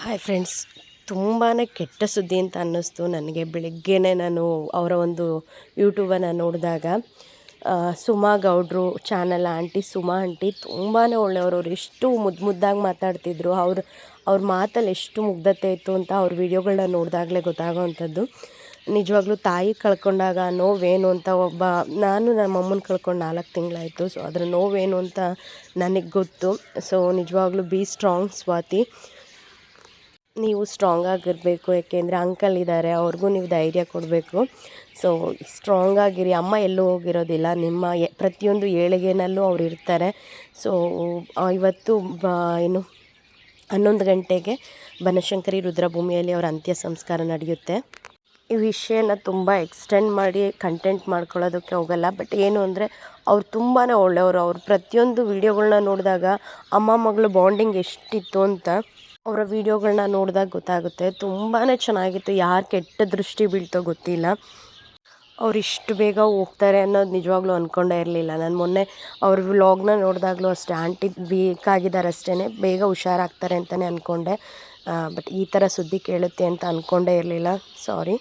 Hi friends. ತುಂಬಾ ಕೆಟ್ಟ ಸುದ್ದಿ ಅಂತ ಅನ್ನಿಸ್ತು ನನಗೆ ಬೆಳಗ್ಗೆನೇ ನಾನು ಅವರ ಒಂದು ಯೂಟ್ಯೂಬನ್ನು ನೋಡಿದಾಗ. ಸುಮಾ ಗೌಡ್ರು, ಚಾನಲ್ ಆಂಟಿ ಸುಮಾ ಆಂಟಿ ತುಂಬಾ ಒಳ್ಳೆಯವರು. ಅವ್ರು ಎಷ್ಟು ಮುದ್ದು ಮುದ್ದಾಗಿ ಮಾತಾಡ್ತಿದ್ರು. ಅವ್ರ ಅವ್ರ ಮಾತಲ್ಲಿ ಎಷ್ಟು ಮುಗ್ಧತೆ ಇತ್ತು ಅಂತ ಅವ್ರ ವಿಡಿಯೋಗಳನ್ನ ನೋಡಿದಾಗಲೇ ಗೊತ್ತಾಗೋವಂಥದ್ದು. ನಿಜವಾಗ್ಲೂ ತಾಯಿ ಕಳ್ಕೊಂಡಾಗ ನೋವೇನು ಅಂತ ಒಬ್ಬ, ನಾನು ನಮ್ಮ ಅಮ್ಮನ ಕಳ್ಕೊಂಡು ನಾಲ್ಕು ತಿಂಗಳಾಯಿತು. ಸೊ, ಅದರ ನೋವೇನು ಅಂತ ನನಗೆ ಗೊತ್ತು. ಸೊ, ನಿಜವಾಗ್ಲೂ ಬಿ ಸ್ಟ್ರಾಂಗ್ ಸ್ವಾತಿ. ನೀವು ಸ್ಟ್ರಾಂಗ್ ಆಗಿರಬೇಕು, ಯಾಕೆಂದರೆ ಅಂಕಲ್ ಇದ್ದಾರೆ ಅವ್ರಿಗೂ ನೀವು ಧೈರ್ಯ ಕೊಡಬೇಕು. ಸೊ ಸ್ಟ್ರಾಂಗ್ ಆಗಿರಿ. ಅಮ್ಮ ಎಲ್ಲೂ ಹೋಗಿರೋದಿಲ್ಲ. ನಿಮ್ಮ ಪ್ರತಿಯೊಂದು ಏಳಿಗೆನಲ್ಲೂ ಅವ್ರು ಇರ್ತಾರೆ. ಸೊ ಇವತ್ತು ಬ ಏನು, ಹನ್ನೊಂದು ಗಂಟೆಗೆ ಬನಶಂಕರಿ ರುದ್ರಭೂಮಿಯಲ್ಲಿ ಅವರ ಅಂತ್ಯ ಸಂಸ್ಕಾರ ನಡೆಯುತ್ತೆ. ಈ ವಿಷಯನ ತುಂಬ ಎಕ್ಸ್ಟೆಂಡ್ ಮಾಡಿ ಕಂಟೆಂಟ್ ಮಾಡ್ಕೊಳ್ಳೋದಕ್ಕೆ ಹೋಗಲ್ಲ. ಬಟ್ ಏನು ಅಂದರೆ, ಅವ್ರು ತುಂಬಾ ಒಳ್ಳೆಯವರು. ಅವ್ರು ಪ್ರತಿಯೊಂದು ವೀಡಿಯೋಗಳನ್ನ ನೋಡಿದಾಗ, ಅಮ್ಮ ಮಗಳು ಬಾಂಡಿಂಗ್ ಎಷ್ಟಿತ್ತು ಅಂತ ಅವರ ವೀಡಿಯೋಗಳನ್ನ ನೋಡಿದಾಗ ಗೊತ್ತಾಗುತ್ತೆ. ತುಂಬಾ ಚೆನ್ನಾಗಿತ್ತು. ಯಾರು ಕೆಟ್ಟ ದೃಷ್ಟಿ ಬೀಳ್ತೋ ಗೊತ್ತಿಲ್ಲ. ಅವ್ರು ಇಷ್ಟು ಬೇಗ ಹೋಗ್ತಾರೆ ಅನ್ನೋದು ನಿಜವಾಗ್ಲೂ ಅಂದ್ಕೊಂಡೇ ಇರಲಿಲ್ಲ. ನಾನು ಮೊನ್ನೆ ಅವ್ರ ವ್ಲಾಗ್ನ ನೋಡಿದಾಗಲೂ ಅಷ್ಟೇ, ಆಂಟಿ ಬೇಕಾಗಿದ್ದಾರೆ ಅಷ್ಟೇ ಬೇಗ ಹುಷಾರಾಗ್ತಾರೆ ಅಂತಲೇ ಅಂದ್ಕೊಂಡೆ ಬಟ್ ಈ ಥರ ಸುದ್ದಿ ಕೇಳುತ್ತೆ ಅಂತ ಅಂದ್ಕೊಂಡೇ ಇರಲಿಲ್ಲ. ಸಾರಿ.